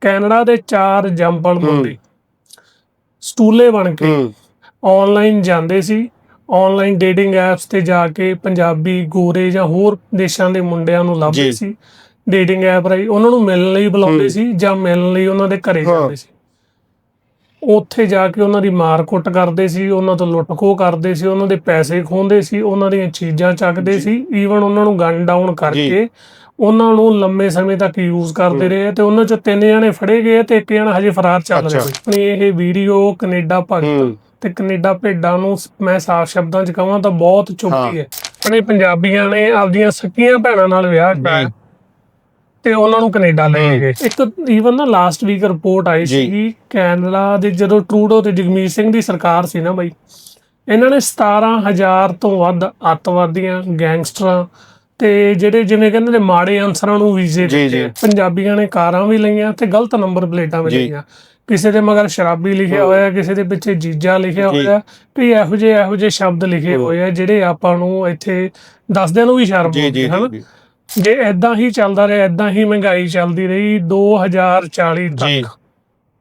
Canada ਦੇ ਚਾਰ ਜੰਪਲ ਮੁੰਡੇ। ਸਟੂਲੇ ਬਣ ਕੇ। ਆਨਲਾਈਨ ਜਾਂਦੇ ਸੀ। ਆਨਲਾਈਨ ਡੇਟਿੰਗ ਐਪਸ ਤੇ ਜਾ ਕੇ ਪੰਜਾਬੀ ਗੋਰੇ ਜਾਂ ਹੋਰ ਦੇਸ਼ਾਂ ਦੇ ਮੁੰਡਿਆਂ ਨੂੰ ਲੱਭਦੇ। ਸੀ। ਡੇਟਿੰਗ ਐਪ ਰਾਹੀਂ ਉਹਨਾਂ ਨੂੰ ਮਿਲਣ ਲਈ ਬੁਲਾਉਂਦੇ। ਸੀ ਜਾਂ ਮਿਲਣ ਲਈ ਉਹਨਾਂ ਦੇ ਘਰੇ। ਜਾਂਦੇ ਸੀ। ਉੱਥੇ ਜਾ ਕੇ ਉਹਨਾਂ ਦੀ ਮਾਰ ਕੁੱਟ ਕਰਦੇ ਸੀ ਉਹਨਾਂ ਤੋਂ ਲੁੱਟ ਖੋਹ ਕਰਦੇ ਸੀ ਉਹਨਾਂ ਦੇ ਪੈਸੇ ਖੋਹਦੇ ਸੀ ਉਹਨਾਂ ਦੀਆਂ ਚੀਜ਼ਾਂ ਚੱਕਦੇ। ਸੀ। ਈਵਨ ਉਹਨਾਂ ਨੂੰ ਗਨ ਡਾਊਨ ਕਰਕੇ ਉਹਨਾਂ ਨੂੰ ਲੰਮੇ ਸਮੇਂ ਤੱਕ ਯੂਜ਼ ਕਰਦੇ ਰਹੇ ਤੇ ਉਹਨਾਂ ਚੋਂ ਤਿੰਨ ਜਣੇ ਫੜੇ ਗਏ ਤੇ ਇੱਕ ਜਣਾ ਹਜੇ ਫਰਾਰ ਚੱਲ ਰਿਹਾ। ਸੀ। ਆਪਣੀ ਇਹ ਵੀਡੀਓ ਕੈਨੇਡਾ ਭਗਤ ਤੇ ਕੈਨੇਡਾ ਭੇਡਾਂ ਨੂੰ ਸ- ਮੈਂ ਸਾਫ਼ ਸ਼ਬਦਾਂ 'ਚ ਕਹਾਂ ਤਾਂ ਬਹੁਤ ਚੁੱਕੀ ਹੈ। ਆਪਣੇ ਪੰਜਾਬੀਆਂ ਨੇ ਆਪਦੀਆਂ ਸਕੀਆਂ ਭੈਣਾਂ ਨਾਲ ਵਿਆਹ ਕਰਾਇਆ ਤੇ ਉਹਨਾਂ ਨੂੰ ਕੈਨੇਡਾ ਲੈ। ਗਏ। ਇੱਕ ਈਵਨ ਨਾ ਲਾਸਟ ਵੀਕ ਰਿਪੋਰਟ ਆਈ। ਸੀਗੀ ਕੈਨੇਡਾ ਦੇ ਜਦੋਂ ਟਰੂਡੋ ਤੇ ਜਗਮੀਤ ਸਿੰਘ ਦੀ ਸਰਕਾਰ ਸੀ ਨਾ ਬਈ ਇਹਨਾਂ ਨੇ 17000 ਤੋਂ ਵੱਧ ਅੱਤਵਾਦੀਆਂ ਗੈਂਗਸਟਰਾਂ ਤੇ ਜਿਹੜੇ ਜਿਵੇਂ ਕਹਿੰਦੇ ਨੇ ਮਾੜੇ ਅਨਸਰਾਂ ਨੂੰ ਵੀਜ਼ੇ ਦਿੱਤੇ। ਪੰਜਾਬੀਆਂ ਨੇ ਕਾਰਾਂ ਵੀ ਲਈਆਂ ਤੇ ਗਲਤ ਨੰਬਰ ਪਲੇਟਾਂ ਵੀ। ਲਈਆਂ ਕਿਸੇ ਦੇ ਮਗਰ ਸ਼ਰਾਬੀ ਲਿਖਿਆ। ਹੋਇਆ ਕਿਸੇ ਦੇ ਪਿੱਛੇ ਜੀਜਾ ਲਿਖਿਆ। ਹੋਇਆ ਵੀ ਇਹੋ ਜਿਹੇ ਇਹੋ ਜਿਹੇ ਸ਼ਬਦ ਲਿਖੇ। ਹੋਏ ਆ ਜਿਹੜੇ ਆਪਾਂ ਨੂੰ ਇੱਥੇ ਦੱਸਦਿਆਂ ਨੂੰ ਵੀ ਸ਼ਰਮ ਆਉਂਦੀ ਹੈ ਹਨਾ ਜੀ ਐਦਾਂ ਹੀ ਚੱਲਦਾ ਰਿਹਾ ਐਦਾਂ ਹੀ ਮਹਿੰਗਾਈ ਚੱਲਦੀ ਰਹੀ 2040 ਜੀ ਤੱਕ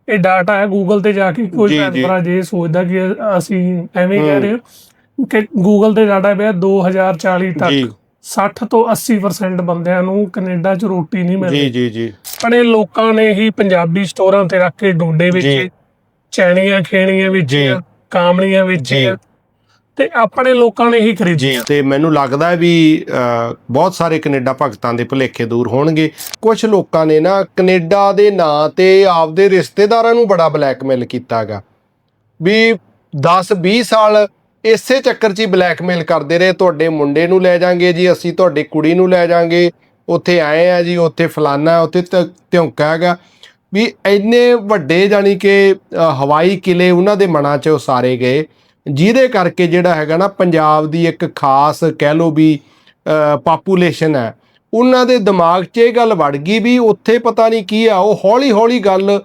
ਇਹ ਡਾਟਾ ਹੈ ਗੂਗਲ ਤੇ ਜਾ ਕੇ ਕੋਈ। ਭਰਾ ਜੇ ਸੋਚਦਾ ਕਿ ਅਸੀਂ ਐਵੇਂ ਕਹਿ। ਰਹੇ ਹਾਂ ਕਿ ਗੂਗਲ ਤੇ ਡਾਟਾ ਪਿਆ 2040 ਤੱਕ 60 ਤੋਂ 80% ਬੰਦਿਆਂ ਨੂੰ ਕੈਨੇਡਾ 'ਚ ਰੋਟੀ ਨਹੀਂ ਮਿਲਦੀ। ਜੀ ਜੀ ਜੀ। ਆਪਣੇ ਲੋਕਾਂ ਨੇ ਹੀ ਪੰਜਾਬੀ ਸਟੋਰਾਂ ਤੇ ਰੱਖ ਕੇ ਡੋਡੇ ਵਿੱਚ। ਚੈਣੀਆਂ ਖੇਣੀਆਂ ਵੇਚੀਆਂ ਕਾਮਣੀਆਂ ਵੇਚੀਆਂ ਤੇ ਆਪਣੇ ਲੋਕਾਂ ਨੇ ਹੀ ਖਰੀਦੀਆਂ ਤੇ ਮੈਨੂੰ ਲੱਗਦਾ ਹੈ ਵੀ ਬਹੁਤ ਸਾਰੇ ਕੈਨੇਡਾ ਭਗਤਾਂ ਦੇ ਭੁਲੇਖੇ ਦੂਰ ਹੋਣਗੇ। ਕੁਝ ਲੋਕਾਂ ਨੇ ਨਾ ਕੈਨੇਡਾ ਦੇ ਨਾਂ ਤੇ ਆਪਦੇ ਰਿਸ਼ਤੇਦਾਰਾਂ ਨੂੰ ਬੜਾ ਬਲੈਕਮੇਲ ਕੀਤਾਗਾ। ਵੀ 10 20 ਸਾਲ ਇਸੇ ਚੱਕਰ 'ਚ ਹੀ ਬਲੈਕਮੇਲ ਕਰਦੇ ਰਹੇ। ਤੁਹਾਡੇ ਮੁੰਡੇ ਨੂੰ ਲੈ ਜਾਾਂਗੇ ਜੀ, ਅਸੀਂ ਤੁਹਾਡੇ ਕੁੜੀ ਨੂੰ ਲੈ ਜਾਾਂਗੇ। ਉੱਥੇ ਆਏ ਆ ਜੀ, ਉੱਥੇ ਫਲਾਨਾ, ਉੱਥੇ ਧ- ਧਿਉਂਕਾ ਹੈਗਾ। ਵੀ ਇੰਨੇ ਵੱਡੇ ਜਾਨੀ ਕਿ ਹਵਾਈ ਕਿਲੇ ਉਹਨਾਂ ਦੇ ਮਨਾਂ 'ਚ ਉਸਾਰੇ ਗਏ। ਜਿਹਦੇ ਕਰਕੇ ਜਿਹੜਾ ਹੈਗਾ ਨਾ, ਪੰਜਾਬ ਦੀ ਇੱਕ ਖਾਸ ਕਹਿ ਲੋ ਵੀ ਪਾਪੂਲੇਸ਼ਨ ਹੈ। ਉਹਨਾਂ ਦੇ ਦਿਮਾਗ 'ਚ ਇਹ ਗੱਲ ਵੜ ਗਈ ਵੀ ਉੱਥੇ ਪਤਾ ਨਹੀਂ ਕੀ ਆ, ਉਹ ਹੌਲੀ ਹੌਲੀ ਗੱਲ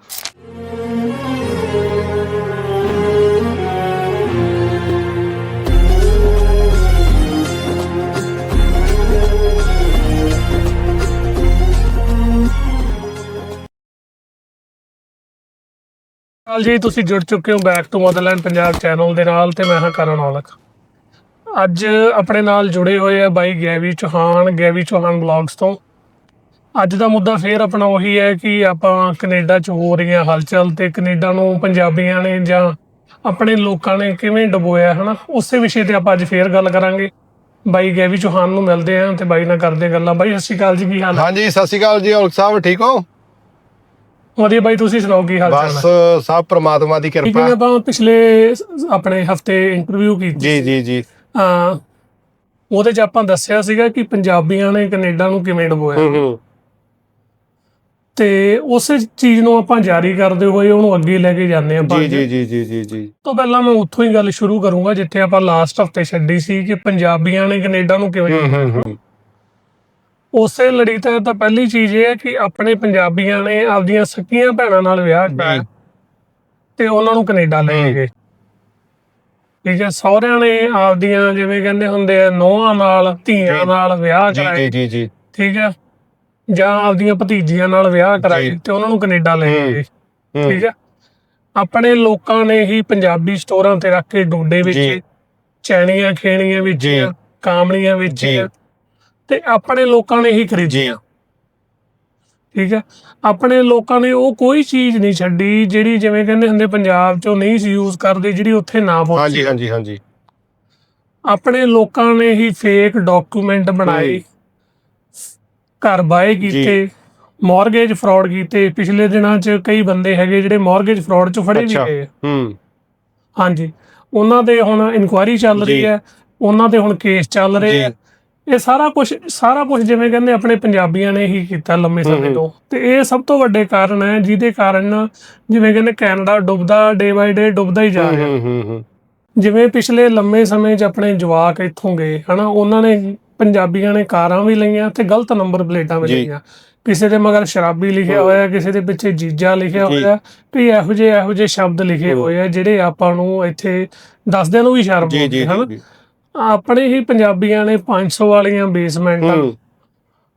ਹਾਲ ਜੀ, ਤੁਸੀਂ ਜੁੜ ਚੁੱਕੇ ਹੋ back to motherland Punjab channel ਦੇ ਨਾਲ ਤੇ ਮੈਂ ਹਾਂ ਕਰਨ ਔਲਖ। ਅੱਜ ਆਪਣੇ ਨਾਲ ਜੁੜੇ ਹੋਏ ਆ ਬਾਈ ਗੈਵੀ ਚੌਹਾਨ ਗੈਵੀ ਚੌਹਾਨ ਬਲੌਗਸ ਤੋਂ। ਅੱਜ ਦਾ ਮੁੱਦਾ ਫੇਰ ਆਪਣਾ ਉਹੀ ਹੈ ਕਿ ਆਪਾਂ ਕੈਨੇਡਾ 'ਚ ਹੋ ਰਹੀਆਂ ਹਲਚਲ ਤੇ ਕੈਨੇਡਾ ਨੂੰ ਪੰਜਾਬੀਆਂ ਨੇ ਜਾਂ ਆਪਣੇ ਲੋਕਾਂ ਨੇ ਕਿਵੇਂ ਡਬੋਇਆ, ਹਨਾ? ਉਸੇ ਵਿਸ਼ੇ ਤੇ ਆਪਾਂ ਅੱਜ ਫੇਰ ਗੱਲ ਕਰਾਂਗੇ। ਬਾਈ ਗੈਵੀ ਚੌਹਾਨ ਨੂੰ ਮਿਲਦੇ ਆਂ ਤੇ ਬਾਈ ਨਾਲ ਕਰਦੇ ਗੱਲਾਂ। ਬਾਈ, ਸਤਿ ਸ਼੍ਰੀ ਅਕਾਲ ਜੀ, ਕੀ ਹਾਲ ਹੈ? ਹਾਂਜੀ, ਸਤਿ ਸ਼੍ਰੀ ਅਕਾਲ ਜੀ, ਔਲਖ ਸਾਹਿਬ, ਠੀਕ ਹੋ? ਵਧੀਆ ਬਾਈ ਤੁਸੀਂ ਸੁਣਾਓ ਕੀ ਹਾਲ ਚਾਲ ਬਸ ਸਭ ਪ੍ਰਮਾਤਮਾ ਦੀ ਜਿਵੇਂ ਕਿਰਪਾ। ਆਪਾਂ ਪਿਛਲੇ ਆਪਣੇ ਹਫ਼ਤੇ ਇੰਟਰਵਿਊ ਕੀਤੀ ਜੀ ਜੀ ਜੀ। ਹਾਂ ਉਹਦੇ ਚ ਆਪਾਂ ਦੱਸਿਆ ਸੀਗਾ ਕਿ ਪੰਜਾਬੀਆਂ ਨੇ ਕੈਨੇਡਾ ਨੂੰ ਕਿਵੇਂ ਡਬੋਇਆ। ਹੂੰ ਹੂੰ। ਤੇ ਉਸੇ ਚੀਜ਼ ਨੂੰ ਆਪਾਂ ਜਾਰੀ ਕਰਦੇ ਹੋਏ ਉਹਨੂੰ ਅੱਗੇ ਲੈ ਕੇ ਜਾਂਦੇ ਆਪਾਂ ਜੀ ਜੀ ਜੀ ਜੀ ਜੀ ਜੀ। ਤੋਂ ਪਹਿਲਾਂ ਮੈਂ ਉੱਥੋਂ ਹੀ ਗੱਲ ਸ਼ੁਰੂ ਕਰੂੰਗਾ ਜਿੱਥੇ ਆਪਾਂ ਲਾਸਟ ਹਫ਼ਤੇ ਛੱਡੀ ਸੀ ਕਿ ਪੰਜਾਬੀਆਂ ਨੇ ਕੈਨੇਡਾ ਨੂੰ ਕਿਵੇਂ ਹੂੰ ਹੂੰ ਹੂੰ। ਉਸੇ ਲੜੀ ਤਹਿਤ ਤਾਂ ਪਹਿਲੀ ਚੀਜ਼ ਇਹ ਹੈ ਕਿ ਆਪਣੇ ਪੰਜਾਬੀਆਂ ਨੇ ਆਪਦੀਆਂ ਸਕੀਆਂ ਭੈਣਾਂ ਨਾਲ ਵਿਆਹ ਕਰਾਇਆ ਤੇ ਉਹਨਾਂ ਨੂੰ ਕੈਨੇਡਾ ਲੈ। ਗਏ ਠੀਕ ਹੈ ਸਹੁਰਿਆਂ ਨੇ ਆਪਦੀਆਂ ਜਿਵੇਂ ਕਹਿੰਦੇ ਹੁੰਦੇ ਆ ਨੋਹਾਂ ਨਾਲ ਧੀਆਂ। ਨਾਲ ਵਿਆਹ ਕਰਾਏ ਜੀ ਜੀ ਜੀ ਠੀਕ ਹੈ ਜਾਂ ਆਪਦੀਆਂ ਭਤੀਜੀਆਂ ਨਾਲ ਵਿਆਹ ਕਰਾਏ। ਤੇ ਉਹਨਾਂ ਨੂੰ ਕੈਨੇਡਾ ਲੈ। ਗਏ। ਠੀਕ ਹੈ ਆਪਣੇ ਲੋਕਾਂ ਨੇ ਹੀ ਪੰਜਾਬੀ ਸਟੋਰਾਂ ਤੇ ਰੱਖ ਕੇ ਡੋਡੇ ਵਿੱਚ। ਚੈਣੀਆਂ ਖੇਣੀਆਂ ਵੇਚੀਆਂ ਕਾਮਣੀਆਂ ਵੇਚੀਆਂ ਤੇ ਆਪਣੇ ਲੋਕਾਂ ਨੇ ਹੀ ਖਰੀਦੀਆਂ। ਠੀਕ ਹੈ? ਆਪਣੇ ਲੋਕਾਂ ਨੇ ਉਹ ਕੋਈ ਚੀਜ਼ ਨਹੀਂ ਛੱਡੀ ਜਿਹੜੀ ਜਿਵੇਂ ਕਹਿੰਦੇ ਹੁੰਦੇ ਪੰਜਾਬ ਚੋਂ ਨਹੀਂ ਸੀ ਯੂਜ਼ ਕਰਦੇ ਜਿਹੜੀ ਉੱਥੇ ਨਾ ਪਹੁੰਚੀ। ਹਾਂਜੀ ਹਾਂਜੀ ਹਾਂਜੀ। ਆਪਣੇ ਲੋਕਾਂ ਨੇ ਹੀ ਫੇਕ ਡਾਕੂਮੈਂਟ ਬਣਾਏ ਘਰ ਬਾਏ ਕੀਤੇ ਮਾਰਗੇਜ ਫਰਾਡ ਕੀਤੇ। ਪਿਛਲੇ ਦਿਨਾਂ 'ਚ ਕਈ ਬੰਦੇ ਹੈਗੇ ਜਿਹੜੇ ਮਾਰਗੇਜ ਫਰਾਡ 'ਚ ਫੜੇ ਵੀ ਗਏ। ਹੂੰ। ਹਾਂਜੀ। ਉਹਨਾਂ ਦੇ ਹੁਣ ਇਨਕੁਆਇਰੀ ਚੱਲ ਰਹੀ। ਹੈ। ਉਹਨਾਂ ਦੇ ਹੁਣ ਕੇਸ ਚੱਲ ਰਹੇ। ਆ। ਇਹ ਸਾਰਾ ਕੁਝ ਸਾਰਾ ਕੁਝ ਜਿਵੇਂ ਕਹਿੰਦੇ ਆਪਣੇ ਪੰਜਾਬੀਆਂ ਨੇ ਹੀ ਕੀਤਾ ਲੰਮੇ ਸਮੇਂ। ਤੋਂ ਤੇ ਇਹ ਸਭ ਤੋਂ ਵੱਡੇ ਕਾਰਨ ਹੈ ਜਿਹਦੇ ਕਾਰਨ ਜਿਵੇਂ ਕਹਿੰਦੇ ਕੈਨੇਡਾ ਡੁੱਬਦਾ ਡੇ ਬਾਈ ਡੇ ਡੁੱਬਦਾ ਹੀ ਜਾ ਰਿਹਾ ਜਿਵੇਂ ਪਿਛਲੇ ਲੰਮੇ ਸਮੇਂ 'ਚ ਆਪਣੇ ਜਵਾਕ ਇੱਥੋਂ ਗਏ ਹਨਾ ਉਹਨਾਂ ਨੇ ਪੰਜਾਬੀਆਂ ਨੇ ਕਾਰਾਂ ਵੀ ਲਈਆਂ ਤੇ ਗਲਤ ਨੰਬਰ ਪਲੇਟਾਂ ਵੀ। ਲਈਆਂ ਕਿਸੇ ਦੇ ਮਗਰ ਸ਼ਰਾਬੀ ਲਿਖਿਆ। ਹੋਇਆ ਕਿਸੇ ਦੇ ਪਿੱਛੇ ਜੀਜਾ ਲਿਖਿਆ। ਹੋਇਆ ਵੀ ਇਹੋ ਜਿਹੇ ਇਹੋ ਜਿਹੇ ਸ਼ਬਦ ਲਿਖੇ। ਹੋਏ ਆ ਜਿਹੜੇ ਆਪਾਂ ਨੂੰ ਇੱਥੇ ਦੱਸਦਿਆਂ ਨੂੰ ਵੀ ਸ਼ਰਮ ਆਉਂਦੀ ਹੈ ਹਨਾ ਆਪਣੇ ਹੀ ਪੰਜਾਬੀਆਂ ਨੇ 500 ਵਾਲੀਆਂ ਬੇਸਮੈਂਟਾਂ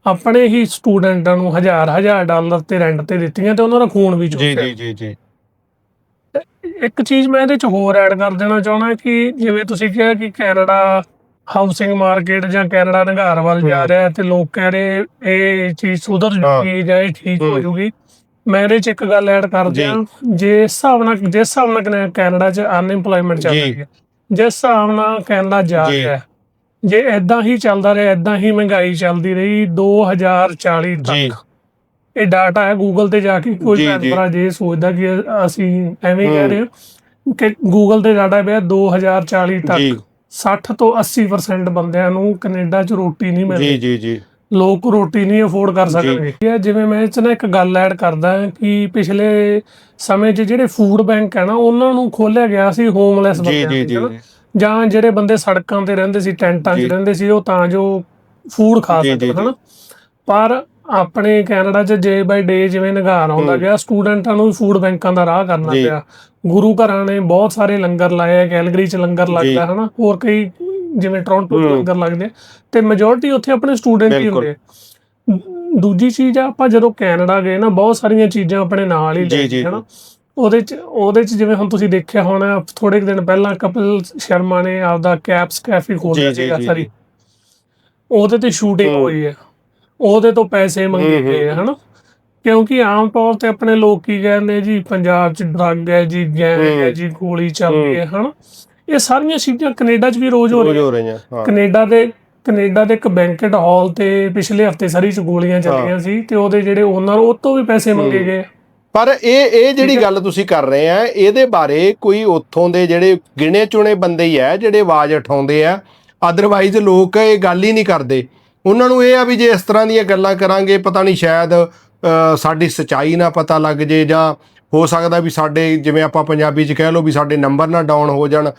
ਆਪਣੇ ਹੀ ਸਟੂਡੈਂਟਾਂ ਨੂੰ ਹਜ਼ਾਰ ਹਜ਼ਾਰ ਡਾਲਰ ਤੇ ਰੈਂਟ ਤੇ ਦਿੱਤੀਆਂ ਤੇ ਉਹਨਾਂ ਦਾ ਖੂਨ ਵੀ ਜੀ ਚੂਸਿਆ ਜੀ ਜੀ ਜੀ ਇੱਕ ਚੀਜ਼ ਮੈਂ ਇਹਦੇ ਚ ਹੋਰ ਐਡ ਕਰ ਦੇਣਾ ਚਾਹਣਾ ਕਿ ਜਿਵੇਂ ਤੁਸੀਂ ਕਿਹਾ ਕਿ ਕੈਨੇਡਾ ਹਾਊਸਿੰਗ ਮਾਰਕੀਟ ਜਾਂ ਕੈਨੇਡਾ ਨਿਗਾਰ ਵੱਲ ਜਾ। ਰਿਹਾ ਹੈ ਤੇ ਲੋਕ ਕਹਿ ਰਹੇ ਇਹ ਚੀਜ਼ ਸੁਧਰ ਜੂਗੀ ਜਾਂ ਇਹ ਠੀਕ ਹੋ। ਜੂਗੀ ਮੈਂ ਇਹਦੇ ਚ ਇੱਕ ਗੱਲ ਐਡ ਕਰ। ਦਿਆਂ ਜੇ ਹਿਸਾਬ ਨਾਲ ਜਿਸ ਹਿਸਾਬ ਨਾਲ ਕੈਨੇ- ਕੈਨੇਡਾ ਚ ਅਨਇੰਪਲੋਇਮੈਂਟ ਚੱਲ। ਰਹੀ ਹੈ ਜਿਸ ਹਿਸਾਬ ਨਾਲ ਕੈਨੇਡਾ ਜਾ ਜੀ। ਰਿਹਾ ਹੈ ਜੇ ਇਦਾਂ ਹੀ ਚੱਲਦਾ ਰਿਹਾ ਇਦਾਂ ਹੀ ਮਹਿੰਗਾਈ ਚੱਲਦੀ ਰਹੀ 2040 ਜੀ ਤੱਕ ਇਹ ਡਾਟਾ ਹੈ ਗੂਗਲ ਤੇ ਜਾ ਕੇ ਕੋਈ ਜੀ, ਜੀ। ਜੇ ਸੋਚਦਾ ਕਿ ਅਸੀਂ ਐਵੇਂ ਹੀ ਕਹਿ। ਰਹੇ ਹਾਂ ਕਿ ਗੂਗਲ ਤੇ ਡਾਟਾ ਪਿਆ 2040 ਤੱਕ ਜੀ 60 ਤੋਂ 80% ਬੰਦਿਆਂ ਨੂੰ ਕੈਨੇਡਾ 'ਚ ਰੋਟੀ ਨਹੀਂ ਜੀ ਮਿਲਦੀ ਜੀ ਜੀ ਲੋਕ ਰੋਟੀ ਨਹੀਂ ਅਫੋਰਡ ਕਰ ਸਕਦੇ ਇਹ ਜਿਵੇਂ ਮੈਂ ਇਹ 'ਚ ਨਾ ਇੱਕ ਗੱਲ ਐਡ ਕਰਦਾ ਕਿ ਪਿਛਲੇ ਸਮੇਂ 'ਚ ਜਿਹੜੇ ਫੂਡ ਬੈਂਕ ਹੈ ਨਾ ਉਹਨਾਂ ਨੂੰ ਖੋਲਿਆ ਗਿਆ ਸੀ ਹੋਮਲੈਸ ਬੰਦਿਆਂ ਜੀ ਲਈ ਜਿਹੜੇ ਬੰਦੇ ਸੜਕਾਂ ਤੇ ਰਹਿੰਦੇ ਸੀ ਟੈਂਟਾਂ 'ਚ। ਰਹਿੰਦੇ ਸੀ ਉਹ ਤਾਂ ਜੋ ਫੂਡ ਖਾ ਜੀ। ਹਨਾ ਪਰ ਆਪਣੇ ਕੈਨੇਡਾ 'ਚ ਡੇ ਬਾਈ ਡੇ ਜਿਵੇਂ ਨਿਗਾਰ ਆਉਂਦਾ। ਗਿਆ ਸਟੂਡੈਂਟਾਂ ਨੂੰ ਫੂਡ ਬੈਂਕਾਂ ਦਾ ਰਾਹ ਕਰਨਾ। ਪਿਆ ਗੁਰੂ ਘਰਾਂ ਨੇ ਬਹੁਤ ਸਾਰੇ ਲੰਗਰ ਲਾਏ ਆ ਕੈਲਗਰੀ 'ਚ ਲੰਗਰ ਲੱਗਦਾ ਹਨਾ ਹੋਰ ਕਈ ਜਿਵੇਂ ਟੋਰਾਂਟੋ ਹਮ। ਲੰਗਰ ਲੱਗਦੇ ਤੇ ਮੈਜੋਰਟੀ ਉੱਥੇ ਆਪਣੇ ਸਟੂਡੈਂਟ ਹੀ। ਹੁੰਦੇ। ਦੂਜੀ ਚੀਜ਼ ਆ ਆਪਾਂ ਜਦੋਂ ਕੈਨੇਡਾ ਗਏ ਨਾ ਬਹੁਤ ਸਾਰੀਆਂ ਚੀਜ਼ਾਂ ਆਪਣੇ ਨਾਲ ਹੀ ਲੈ ਗਏ ਹਨਾ ਉਹਦੇ ਚ ਉਹਦੇ ਚ ਜਿਵੇਂ ਹੁਣ ਤੁਸੀਂ ਦੇਖਿਆ ਹੋਣਾ ਥੋੜੇ ਕੁ ਦਿਨ ਪਹਿਲਾਂ ਕਪਿਲ ਸ਼ਰਮਾ ਨੇ ਆਪਦਾ ਕੈਪਸ ਕੈਫੇ ਖੋਲ੍ਹਿਆ ਸੀਗਾ ਸਾਰੀ। ਉਹਦੇ ਤੇ ਸ਼ੂਟਿੰਗ। ਹੋਈ ਹੈ ਉਹਦੇ ਤੋਂ ਪੈਸੇ ਮੰਗੇ ਗਏ ਹਨਾ ਕਿਉਂਕਿ ਆਮ ਤੌਰ ਤੇ ਆਪਣੇ ਲੋਕ ਕੀ ਕਹਿੰਦੇ ਜੀ ਪੰਜਾਬ ਚ ਡਰੱਗ ਹੈ ਜੀ ਗੈਂਗ ਹੈ। ਜੀ ਗੋਲੀ ਚੱਲਦੀ ਹੈ ਹਨਾ ਇਹ ਸਾਰੀਆਂ ਚੀਜ਼ਾਂ ਕੈਨੇਡਾ 'ਚ ਵੀ ਰੋਜ਼ ਹੋ ਰੋਜ਼ ਰਹੀਆਂ ਹੋ ਰਹੀਆਂ। ਹਾਂ। ਕੈਨੇਡਾ ਦੇ ਕੈਨੇਡਾ ਦੇ ਇੱਕ ਬੈਂਕਟ ਹਾਲ ਤੇ ਪਿਛਲੇ ਹਫ਼ਤੇ ਸਰੀ ਚ ਗੋਲੀਆਂ ਚੱਲੀਆਂ ਸੀ ਤੇ ਉਹਦੇ ਜਿਹੜੇ ਓਨਰ ਉਹ ਤੋਂ ਵੀ ਪੈਸੇ ਮੰਗੇ ਗਏ। ਪਰ ਇਹ ਇਹ ਜਿਹੜੀ ਗੱਲ ਤੁਸੀਂ ਕਰ ਰਹੇ ਆ ਇਹਦੇ ਬਾਰੇ ਕੋਈ ਉੱਥੋਂ ਦੇ ਜਿਹੜੇ ਗਿਣੇ ਚੁਣੇ ਬੰਦੇ ਹੀ ਆ ਜਿਹੜੇ ਆਵਾਜ਼ ਉਠਾਉਂਦੇ ਆ ਅਦਰਵਾਈਜ਼ ਲੋਕ ਇਹ ਗੱਲ ਹੀ ਨਹੀਂ ਕਰਦੇ। ਉਹਨਾਂ ਨੂੰ ਇਹ ਆ ਵੀ ਜੇ ਇਸ ਤਰ੍ਹਾਂ ਦੀਆਂ ਗੱਲਾਂ ਕਰਾਂਗੇ ਪਤਾ ਨਹੀਂ ਸ਼ਾਇਦ ਸਾਡੀ ਸਚਾਈ ਨਾ ਪਤਾ ਲੱਗ ਜੇ ਜਾਂ ਹੋ ਸਕਦਾ ਵੀ ਸਾਡੇ ਜਿਵੇਂ ਆਪਾਂ ਪੰਜਾਬੀ 'ਚ ਕਹਿ ਲਓ ਵੀ ਸਾਡੇ ਨੰਬਰ ਨਾ ਡਾਊਨ ਹੋ ਜਾਣ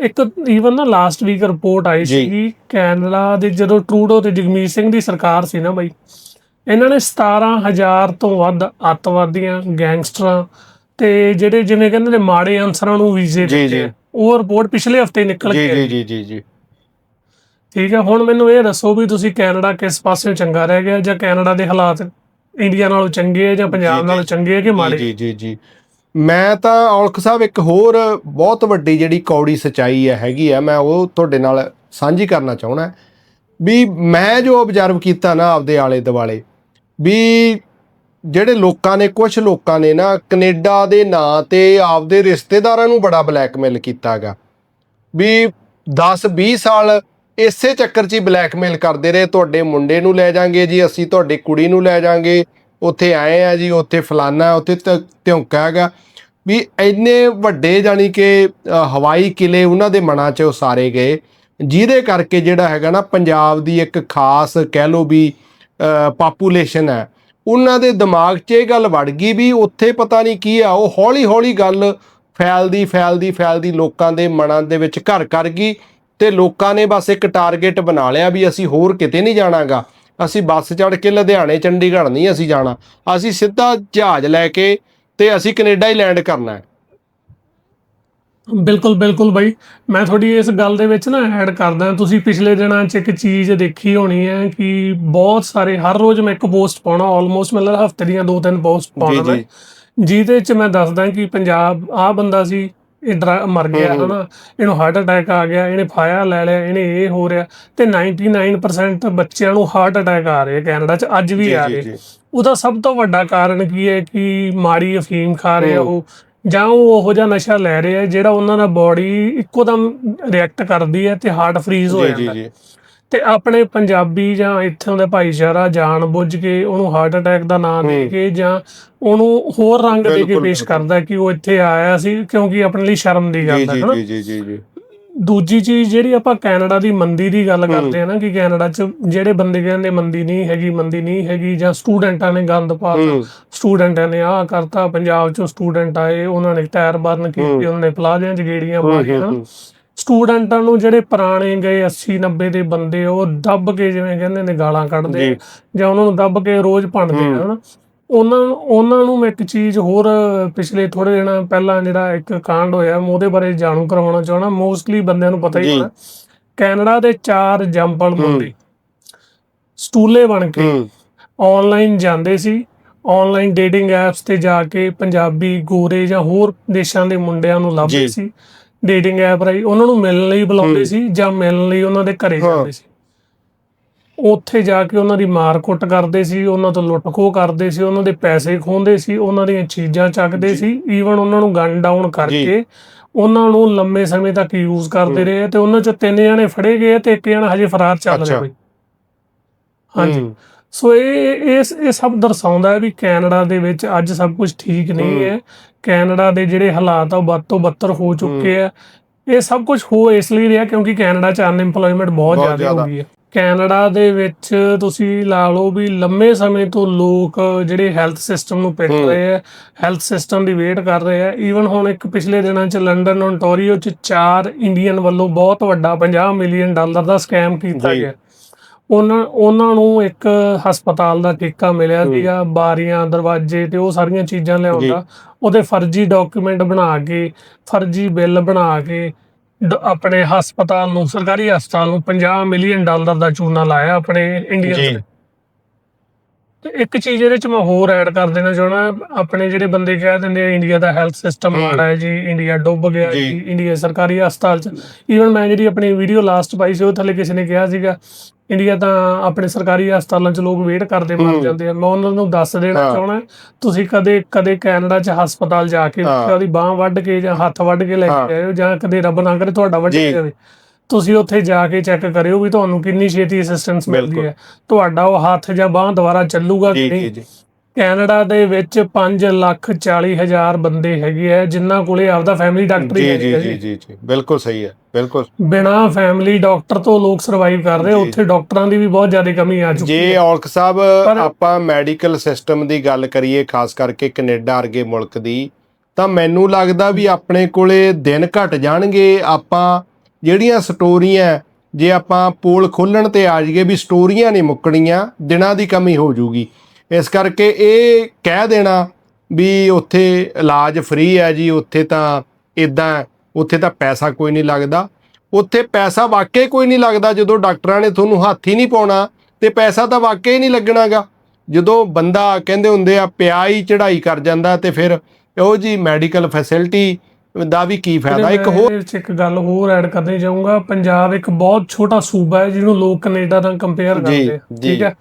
ਇੱਕ ਈਵਨ ਨਾ ਲਾਸਟ ਵੀਕ ਰਿਪੋਰਟ ਆਈ। ਸੀ ਕੈਨੇਡਾ ਦੇ ਜਦੋਂ ਟਰੂਡੋ ਤੇ ਜਗਮੀਤ ਸਿੰਘ ਦੀ ਸਰਕਾਰ ਸੀ ਨਾ ਬਈ ਇਹਨਾਂ ਨੇ 17000 ਤੋਂ ਵੱਧ ਅੱਤਵਾਦੀਆਂ ਗੈਂਗਸਟਰਾਂ ਤੇ ਜਿਹੜੇ ਜਿਵੇਂ ਕਹਿੰਦੇ ਨੇ ਮਾੜੇ ਅਨਸਰਾਂ ਨੂੰ ਵੀਜ਼ੇ ਦਿੱਤੇ। ਉਹ ਰਿਪੋਰਟ ਪਿਛਲੇ ਹਫ਼ਤੇ ਨਿਕਲ ਕੇ ਜੀ। ਜੀ ਜੀ ਜੀ ਠੀਕ ਹੈ ਹੁਣ ਮੈਨੂੰ ਇਹ ਦੱਸੋ ਵੀ ਤੁਸੀਂ ਕੈਨੇਡਾ ਕਿਸ ਪਾਸੇ ਚੰਗਾ ਰਹਿ ਗਿਆ ਜਾਂ ਕੈਨੇਡਾ ਦੇ ਹਾਲਾਤ ਇੰਡੀਆ ਨਾਲੋਂ ਚੰਗੇ ਆ ਜਾਂ ਪੰਜਾਬ ਨਾਲੋਂ ਚੰਗੇ ਆ ਕਿ ਮਾੜੇ? ਜੀ ਜੀ ਜੀ। ਮੈਂ ਤਾਂ ਔਲਖ ਸਾਹਿਬ ਇੱਕ ਹੋਰ ਬਹੁਤ ਵੱਡੀ ਜਿਹੜੀ ਕੌੜੀ ਸਚਾਈ ਹੈ ਹੈਗੀ ਆ ਮੈਂ ਉਹ ਤੁਹਾਡੇ ਨਾਲ ਸਾਂਝੀ ਕਰਨਾ ਚਾਹਣਾ ਵੀ ਮੈਂ ਜੋ ਆਬਜ਼ਰਵ ਕੀਤਾ ਨਾ ਆਪਦੇ ਆਲੇ ਦੁਆਲੇ ਵੀ ਜਿਹੜੇ ਲੋਕਾਂ ਨੇ ਕੁਝ ਲੋਕਾਂ ਨੇ ਨਾ ਕੈਨੇਡਾ ਦੇ ਨਾਂ ਤੇ ਆਪਦੇ ਰਿਸ਼ਤੇਦਾਰਾਂ ਨੂੰ ਬੜਾ ਬਲੈਕਮੇਲ ਕੀਤਾਗਾ। ਵੀ 10 20 ਸਾਲ ਇਸੇ ਚੱਕਰ 'ਚ ਹੀ ਬਲੈਕਮੇਲ ਕਰਦੇ ਰਹੇ, ਤੁਹਾਡੇ ਮੁੰਡੇ ਨੂੰ ਲੈ ਜਾਾਂਗੇ ਜੀ, ਅਸੀਂ ਤੁਹਾਡੀ ਕੁੜੀ ਨੂੰ ਲੈ ਜਾਾਂਗੇ। ਉੱਥੇ ਆਏ ਆ ਜੀ, ਉੱਥੇ ਫਲਾਨਾ, ਉੱਥੇ ਧ- ਧਿਉਂਕਾ ਹੈਗਾ। ਵੀ ਇੰਨੇ ਵੱਡੇ ਜਾਨੀ ਕਿ ਹਵਾਈ ਕਿਲੇ ਉਹਨਾਂ ਦੇ ਮਨਾਂ 'ਚ ਉਸਾਰੇ ਗਏ। ਜਿਹਦੇ ਕਰਕੇ ਜਿਹੜਾ ਹੈਗਾ ਨਾ, ਪੰਜਾਬ ਦੀ ਇੱਕ ਖਾਸ ਕਹਿ ਲਓ ਵੀ ਪਾਪੂਲੇਸ਼ਨ ਹੈ। ਉਹਨਾਂ ਦੇ ਦਿਮਾਗ 'ਚ ਇਹ ਗੱਲ ਵੜ ਗਈ ਵੀ ਉੱਥੇ ਪਤਾ ਨਹੀਂ ਕੀ ਆ, ਉਹ ਹੌਲੀ ਹੌਲੀ ਗੱਲ ਫੈਲਦੀ ਫੈਲਦੀ ਫੈਲਦੀ ਲੋਕਾਂ ਦੇ ਮਨਾਂ ਦੇ ਵਿੱਚ ਘਰ ਕਰ ਗਈ। ਤੇ ਲੋਕਾਂ ਨੇ ਬਸ ਇੱਕ ਟਾਰਗੇਟ ਬਣਾ ਲਿਆ ਵੀ ਅਸੀਂ ਹੋਰ ਕਿਤੇ ਨਹੀਂ ਜਾਣਾਗਾ। ਅਸੀਂ ਬੱਸ ਚੜ੍ਹ ਕੇ ਲੁਧਿਆਣੇ ਚੰਡੀਗੜ੍ਹ ਨਹੀਂ ਅਸੀਂ ਜਾਣਾ। ਅਸੀਂ ਸਿੱਧਾ ਜਹਾਜ਼ ਲੈ ਕੇ ਤੇ ਅਸੀਂ ਕੈਨੇਡਾ ਹੀ ਲੈਂਡ ਕਰਨਾ ਹੈ। ਬਿਲਕੁਲ ਬਿਲਕੁਲ ਬਾਈ। ਮੈਂ ਤੁਹਾਡੀ ਇਸ ਗੱਲ ਦੇ ਵਿੱਚ ਨਾ ਐਡ ਕਰਦਾ। ਤੁਸੀਂ ਪਿਛਲੇ ਦਿਨਾਂ 'ਚ ਇੱਕ ਚੀਜ਼ ਦੇਖੀ ਹੋਣੀ ਹੈ ਕਿ ਬਹੁਤ ਸਾਰੇ ਹਰ ਰੋਜ਼ ਮੈਂ ਇੱਕ ਪੋਸਟ ਪਾਉਣਾ ਆਲਮੋਸਟ ਮਤਲਬ ਹਫ਼ਤੇ ਦੀਆਂ ਦੋ ਤਿੰਨ ਪੋਸਟ ਪਾਉਣਾ ਜੀ, ਮੈਂ। ਜੀ। ਜਿਹਦੇ 'ਚ ਮੈਂ ਦੱਸਦਾ ਕਿ ਪੰਜਾਬ ਆਹ ਬੰਦਾ ਸੀ ਇਹ ਮਰ ਗਿਆ। ਹਨਾ ਇਹਨੂੰ ਹਾਰਟ ਅਟੈਕ ਆ ਗਿਆ ਇਹਨੇ ਫਾਇਆ ਲੈ ਲਿਆ ਇਹਨੇ ਇਹ ਹੋ ਰਿਹਾ ਤੇ 99% ਬੱਚਿਆਂ ਨੂੰ ਹਾਰਟ ਅਟੈਕ ਆ ਰਹੇ ਕੈਨੇਡਾ 'ਚ ਅੱਜ ਵੀ ਆ ਰਹੇ। ਉਹਦਾ ਸਭ ਤੋਂ ਵੱਡਾ ਕਾਰਨ ਕੀ ਹੈ ਕਿ ਮਾੜੀ ਅਫੀਮ ਖਾ ਰਹੇ। ਉਹ ਜਾਂ ਉਹ ਉਹੋ ਜਿਹਾ ਨਸ਼ਾ ਲੈ ਰਹੇ ਆ ਜਿਹੜਾ ਉਹਨਾਂ ਦਾ ਬਾਡੀ ਇੱਕੋ ਦਮ ਰਿਐਕਟ ਕਰਦੀ ਹੈ ਤੇ ਹਾਰਟ ਫ੍ਰੀਜ਼ ਹੋ ਜੀ ਜੀ ਜਾਂਦਾ ਜੀ ਤੇ ਆਪਣੇ ਪੰਜਾਬੀ ਜਾਂ ਇੱਥੋਂ ਦੇ ਭਾਈਚਾਰਾ ਜਾਣ ਬੁੱਝ ਕੇ ਉਹਨੂੰ ਹਾਰਟ ਅਟੈਕ ਦਾ ਨਾਮ ਦੇ। ਕੇ ਜਾਂ ਉਹਨੂੰ ਹੋਰ ਰੰਗ ਦੇ ਕੇ ਪੇਸ਼। ਕਰਦਾ ਕਿ ਉਹ ਇੱਥੇ ਆਇਆ ਸੀ ਕਿਉਂਕਿ ਆਪਣੇ ਲਈ ਸ਼ਰਮ ਦੀ ਗੱਲ ਹੈ ਜੀ ਜੀ ਜੀ ਜੀ ਜੀ ਦੂਜੀ ਚੀਜ਼ ਜਿਹੜੀ ਆਪਾਂ ਕੈਨੇਡਾ ਦੀ ਮੰਦੀ ਦੀ ਗੱਲ। ਕਰਦੇ ਆ ਨਾ ਕਿ ਕੈਨੇਡਾ 'ਚ ਜਿਹੜੇ ਬੰਦੇ ਕਹਿੰਦੇ ਮੰਦੀ ਨਹੀਂ ਹੈਗੀ ਮੰਦੀ ਨਹੀਂ ਹੈਗੀ ਜਾਂ ਸਟੂਡੈਂਟਾਂ ਨੇ ਗੰਦ ਪਾਤਾ ਸਟੂਡੈਂਟਾਂ ਨੇ ਆਹ ਕਰਤਾ ਪੰਜਾਬ ਚੋਂ ਸਟੂਡੈਂਟ ਆਏ ਉਹਨਾਂ ਨੇ ਟਾਇਰ ਬਰਨ। ਕੀਤੇ ਉਹਨਾਂ ਨੇ ਪਲਾਜ਼ਿਆਂ 'ਚ ਗੇੜੀਆਂ ਮਾਰੀਆਂ। ਸਟੂਡੈਂਟਾਂ ਨੂੰ ਜਿਹੜੇ ਪੁਰਾਣੇ ਗਏ 80 90 ਦੇ ਬੰਦੇ ਉਹ ਦੱਬ ਕੇ ਜਿਵੇਂ ਕਹਿੰਦੇ ਨੇ ਗਾਲਾਂ ਕੱਢਦੇ ਜੀ। ਉਹਨਾਂ ਨੂੰ ਦੱਬ ਕੇ ਰੋਜ਼। ਆ ਹਨਾ ਉਹਨਾਂ ਉਹਨਾਂ ਨੂੰ ਮੈਂ ਇੱਕ ਚੀਜ਼ ਹੋਰ ਪਿਛਲੇ ਥੋੜੇ ਦਿਨਾਂ ਪਹਿਲਾਂ ਜਿਹੜਾ ਇੱਕ ਕਾਂਡ ਹੋਇਆ ਮੈਂ ਉਹਦੇ ਬਾਰੇ ਜਾਣੂ ਕਰਵਾਉਣਾ ਚਾਹਣਾ ਮੋਸਟਲੀ ਬੰਦਿਆਂ ਨੂੰ ਪਤਾ ਹੀ। ਹੋਣਾ ਕੈਨੇਡਾ ਦੇ ਚਾਰ ਜੰਪਲ। ਮੁੰਡੇ ਸਟੂਲੇ ਬਣ ਕੇ ਆਨਲਾਈਨ ਜਾਂਦੇ ਸੀ ਆਨਲਾਈਨ ਡੇਟਿੰਗ ਐਪਸ ਤੇ ਜਾ ਕੇ ਪੰਜਾਬੀ ਗੋਰੇ ਜਾਂ ਹੋਰ ਦੇਸ਼ਾਂ ਦੇ ਮੁੰਡਿਆਂ ਨੂੰ ਲੱਭਦੇ। ਸੀ ਡੇਟਿੰਗ ਐਪ ਰਾਹੀਂ ਉਹਨਾਂ ਨੂੰ ਮਿਲਣ ਲਈ ਬੁਲਾਉਂਦੇ। ਸੀ ਜਾਂ ਮਿਲਣ ਲਈ ਉਹਨਾਂ ਦੇ ਘਰੇ। ਜਾਂਦੇ ਸੀ ਉੱਥੇ ਜਾ ਕੇ ਉਹਨਾਂ ਦੀ ਮਾਰ ਕੁੱਟ ਕਰਦੇ ਸੀ ਉਹਨਾਂ ਤੋਂ ਲੁੱਟ ਖੋਹ ਕਰਦੇ ਸੀ ਉਹਨਾਂ ਦੇ ਪੈਸੇ ਖੋਹਦੇ ਸੀ ਉਹਨਾਂ ਦੀਆਂ ਚੀਜ਼ਾਂ ਚੱਕਦੇ। ਸੀ ਈਵਨ ਉਹਨਾਂ ਨੂੰ ਗਨ ਡਾਊਨ ਕਰਕੇ ਉਹਨਾਂ ਨੂੰ ਲੰਮੇ ਸਮੇਂ ਤੱਕ ਯੂਜ਼ ਕਰਦੇ। ਰਹੇ ਤੇ ਉਹਨਾਂ ਚੋਂ ਤਿੰਨ ਜਣੇ ਫੜੇ ਗਏ ਤੇ ਇੱਕ ਜਣਾ ਹਜੇ ਫਰਾਰ ਚੱਲ ਰਿਹਾ ਹਾਂਜੀ ਸੋ ਇਹ ਇਹ ਇਹ ਸਭ ਦਰਸਾਉਂਦਾ ਹੈ ਵੀ ਕੈਨੇਡਾ ਦੇ ਵਿੱਚ ਅੱਜ ਸਭ ਕੁਝ ਠੀਕ ਨਹੀਂ ਹੂੰ। ਕੈਨੇਡਾ ਦੇ ਜਿਹੜੇ ਹਾਲਾਤ ਆ ਉਹ ਵੱਧ ਤੋਂ ਬੱਤਰ ਹੋ ਚੁੱਕੇ ਆ ਇਹ ਸਭ ਕੁਝ ਹੋ ਇਸ ਲਈ ਰਿਹਾ ਕਿਉਂਕਿ ਕੈਨੇਡਾ 'ਚ ਅਨਐਮਪਲੋਇਮੈਂਟ ਬਹੁਤ ਜ਼ਿਆਦਾ ਹੋ। ਗਈ ਹੈ ਕੈਨੇਡਾ ਦੇ ਵਿੱਚ ਤੁਸੀਂ ਲਾ ਲਓ ਵੀ ਲੰਮੇ ਸਮੇਂ ਤੋਂ ਲੋਕ ਜਿਹੜੇ ਹੈਲਥ ਸਿਸਟਮ ਨੂੰ ਪਿੱਟ। ਰਹੇ ਆ ਹੈਲਥ ਸਿਸਟਮ ਦੀ ਵੇਟ ਕਰ ਰਹੇ ਆ ਈਵਨ ਹੁਣ ਇੱਕ ਪਿਛਲੇ ਦਿਨਾਂ 'ਚ ਲੰਡਨ ਓਨਟਾਰੀਓ 'ਚ ਚਾਰ ਇੰਡੀਅਨ ਵੱਲੋਂ ਬਹੁਤ ਵੱਡਾ 50 ਮਿਲੀਅਨ ਡਾਲਰ ਦਾ ਸਕੈਮ ਕੀਤਾ। ਗਿਆ ਉਹਨਾਂ ਉਹਨਾਂ ਨੂੰ ਇੱਕ ਹਸਪਤਾਲ ਦਾ ਠੇਕਾ ਮਿਲਿਆ। ਸੀਗਾ ਬਾਰੀਆਂ ਦਰਵਾਜ਼ੇ ਤੇ ਉਹ ਸਾਰੀਆਂ ਚੀਜ਼ਾਂ ਲਿਆਉਂਦਾ ਉਹਦੇ ਫਰਜ਼ੀ ਡਾਕੂਮੈਂਟ ਬਣਾ ਕੇ ਫਰਜ਼ੀ ਬਿੱਲ ਬਣਾ ਕੇ ਆਪਣੇ ਹਸਪਤਾਲ ਨੂੰ ਸਰਕਾਰੀ ਹਸਪਤਾਲ ਨੂੰ 50 ਮਿਲੀਅਨ ਡਾਲਰ ਦਾ ਚੂਨਾ ਲਾਇਆ ਆਪਣੇ ਇੰਡੀਆ। ਦੇ ਤੇ ਇੱਕ ਚੀਜ਼ ਇਹਦੇ ਚ ਮੈਂ ਹੋਰ ਐਡ ਕਰ ਦੇਣਾ ਚਾਹਣਾ ਆਪਣੇ ਜਿਹੜੇ ਬੰਦੇ ਕਹਿ ਦਿੰਦੇ ਆ ਇੰਡੀਆ ਦਾ ਹੈਲਥ ਸਿਸਟਮ। ਮਾੜਾ ਹੈ ਜੀ ਇੰਡੀਆ ਡੁੱਬ ਗਿਆ ਜੀ। ਇੰਡੀਆ ਸਰਕਾਰੀ ਹਸਪਤਾਲ ਚ ਈਵਨ ਮੈਂ ਜਿਹੜੀ ਆਪਣੀ ਵੀਡੀਓ ਲਾਸਟ ਪਾਈ ਸੀ ਉਹ ਥੱਲੇ ਕਿਸੇ ਨੇ ਕਿਹਾ ਸੀਗਾ ਇੰਡੀਆ ਤਾਂ ਆਪਣੇ ਸਰਕਾਰੀ ਹਸਪਤਾਲਾਂ ਚ ਲੋਕ ਵੇਟ ਕਰਦੇ ਮਰ। ਜਾਂਦੇ ਆ ਮੈਂ ਉਹਨਾਂ ਨੂੰ ਦੱਸ ਦੇਣਾ। ਚਾਹਣਾ ਤੁਸੀਂ ਕਦੇ ਕਦੇ ਕੈਨੇਡਾ ਚ ਹਸਪਤਾਲ ਜਾ ਕੇ। ਉਹਦੀ ਬਾਹ ਵੱਢ ਕੇ ਜਾਂ ਹੱਥ ਵੱਢ ਕੇ ਲੈ। ਕੇ ਆਇਓ ਜਾਂ ਕਦੇ ਰੱਬ ਨਾ ਕਰੇ ਤੁਹਾਡਾ ਵੱਢਿਆ ਜੀ। ਜਾਵੇ ਤੁਸੀਂ ਉੱਥੇ ਜਾ ਕੇ ਚੈੱਕ ਕਰਿਓ ਵੀ ਤੁਹਾਨੂੰ ਕਿੰਨੀ ਛੇਤੀ ਅਸਿਸਟੈਂਸ ਮਿਲਦੀ ਬਿਲਕੁਲ। ਹੈ। ਤੁਹਾਡਾ ਉਹ ਹੱਥ ਜਾਂ ਬਾਹ ਦੁਬਾਰਾ ਚੱਲੂਗਾ ਕਿ ਜੀ ਨਹੀਂ? ਜੀ। ਕੈਨੇਡਾ ਦੇ ਵਿੱਚ 5 ਲੱਖ 40 ਹਜ਼ਾਰ ਬੰਦੇ ਹੈਗੇ ਆ ਜਿਨ੍ਹਾਂ ਕੋਲੇ ਆਪਦਾ ਫੈਮਿਲੀ ਡਾਕਟਰ ਹੀ ਜੀ ਹੈ ਜੀ ਜੀ। ਜੀ ਜੀ ਬਿਲਕੁਲ ਸਹੀ ਹੈ ਬਿਲਕੁਲ। ਬਿਨਾ ਫੈਮਿਲੀ ਡਾਕਟਰ ਤੋਂ ਲੋਕ ਸਰਵਾਈਵ ਕਰ ਰਹੇ ਜੀ। ਉੱਥੇ ਡਾਕਟਰਾਂ ਦੀ ਵੀ ਬਹੁਤ ਜ਼ਿਆਦਾ ਕਮੀ ਆ ਚੁੱਕੀ ਜੇ ਹੈ। ਔਲਖ ਸਾਹਿਬ ਪਰ- ਆਪਾਂ ਮੈਡੀਕਲ ਸਿਸਟਮ ਦੀ ਗੱਲ ਕਰੀਏ ਖਾਸ ਕਰਕੇ ਕੈਨੇਡਾ ਵਰਗੇ ਮੁਲਕ ਦੀ ਤਾਂ ਮੈਨੂੰ ਲੱਗਦਾ ਵੀ ਆਪਣੇ ਕੋਲੇ ਦਿਨ ਘਟ ਜਾਣਗੇ ਆਪਾਂ ਜਿਹੜੀਆਂ ਸਟੋਰੀਆਂ ਜੇ ਆਪਾਂ ਪੋਲ ਖੋਲਣ ਤੇ ਆ ਜਾਈਏ ਵੀ ਸਟੋਰੀਆਂ ਨਹੀਂ ਮੁੱਕਣੀਆਂ, ਦਿਨਾਂ ਦੀ ਕਮੀ ਹੋ ਜੂਗੀ। ਇਸ ਕਰਕੇ ਇਹ ਕਹਿ ਦੇਣਾ ਵੀ ਉੱਥੇ ਇਲਾਜ ਫ੍ਰੀ ਹੈ ਜੀ, ਉੱਥੇ ਤਾਂ ਇਦਾਂ ਉੱਥੇ ਤਾਂ ਪੈਸਾ ਕੋਈ ਨਹੀਂ ਲੱਗਦਾ। ਉੱਥੇ ਪੈਸਾ ਵਾਕਈ ਕੋਈ ਨਹੀਂ ਲੱਗਦਾ ਜਦੋਂ ਡਾਕਟਰਾਂ ਨੇ ਤੁਹਾਨੂੰ ਹੱਥ ਹੀ ਨਹੀਂ ਪਾਉਣਾ ਤੇ ਪੈਸਾ ਤਾਂ ਵਾਕਈ ਹੀ ਨਹੀਂ ਲੱਗਣਾਗਾ। ਜਦੋਂ ਬੰਦਾ ਕਹਿੰਦੇ ਹੁੰਦੇ ਆ, ਪਿਆ ਹੀ ਚੜ੍ਹਾਈ ਕਰ ਜਾਂਦਾ ਤੇ ਫਿਰ ਉਹ ਜੀ ਮੈਡੀਕਲ ਫੈਸਿਲਿਟੀ ਦਾ ਵੀ ਕੀ ਫਾਇਦਾ? ਇੱਕ ਹੋਰ ਵਿੱਚ ਇੱਕ ਗੱਲ ਹੋਰ ਐਡ ਕਰਨੀ ਚਾਹੂੰਗਾ। ਪੰਜਾਬ ਇੱਕ ਬਹੁਤ ਛੋਟਾ ਸੂਬਾ ਹੈ ਜਿਹਨੂੰ ਲੋਕ ਕੈਨੇਡਾ ਨਾਲ ਕੰਪੇਅਰ ਕਰਦੇ। ਠੀਕ ਹੈ?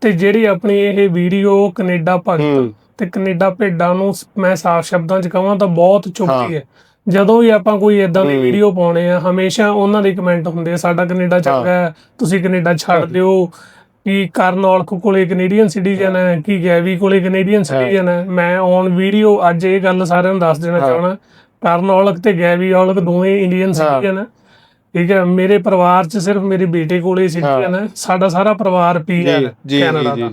ਤੇ ਜਿਹੜੀ ਆਪਣੀ ਇਹ ਵੀਡੀਓ ਕੈਨੇਡਾ ਭਗਤ ਤੇ ਕੈਨੇਡਾ ਭੇਡਾਂ ਨੂੰ ਮੈਂ ਸਾਫ਼ ਸ਼ਬਦਾਂ 'ਚ ਕਹਾਂ ਤਾਂ ਬਹੁਤ ਚੁੱਕੀ ਹਾਂ। ਜਦੋਂ ਵੀ ਆਪਾਂ ਕੋਈ ਇਦਾਂ ਦੀ। ਵੀਡੀਓ ਪਾਉਣੇ ਆ ਹਮੇਸ਼ਾ ਉਹਨਾਂ ਦੇ ਕਮੈਂਟ ਹੁੰਦੇ ਆ ਸਾਡਾ ਕੈਨੇਡਾ ਚੰਗਾ ਹੈ ਤੁਸੀਂ ਕੈਨੇਡਾ ਛੱਡ ਦਿਓ। ਕਿ ਕਰਨ ਔਲਖ ਕੋਲੇ ਕੈਨੇਡੀਅਨ ਸਿਟੀਜ਼ਨ ਹੈ ਕਿ ਗੈਵੀ ਕੋਲੇ ਕੈਨੇਡੀਅਨ ਸਿਟੀਜ਼ਨ ਹੈ? ਮੈਂ ਔਨ ਵੀਡੀਓ ਅੱਜ ਇਹ ਗੱਲ ਸਾਰਿਆਂ ਨੂੰ ਦੱਸ ਦੇਣਾ। ਚਾਹਣਾ ਕਰਨ ਔਲਖ ਤੇ ਗੈਵੀ ਔਲਖ ਦੋਵੇਂ ਇੰਡੀਅਨ। ਸਿਟੀਜ਼ਨ ਠੀਕ ਹੈ ਮੇਰੇ ਪਰਿਵਾਰ 'ਚ ਸਿਰਫ ਮੇਰੇ ਬੇਟੇ ਕੋਲੇ ਸਿਟੀਜ਼ਨ ਹੈ। ਸਾਡਾ ਸਾਰਾ ਪਰਿਵਾਰ ਪੀਆਰ ਕੈਨੇਡਾ ਦਾ।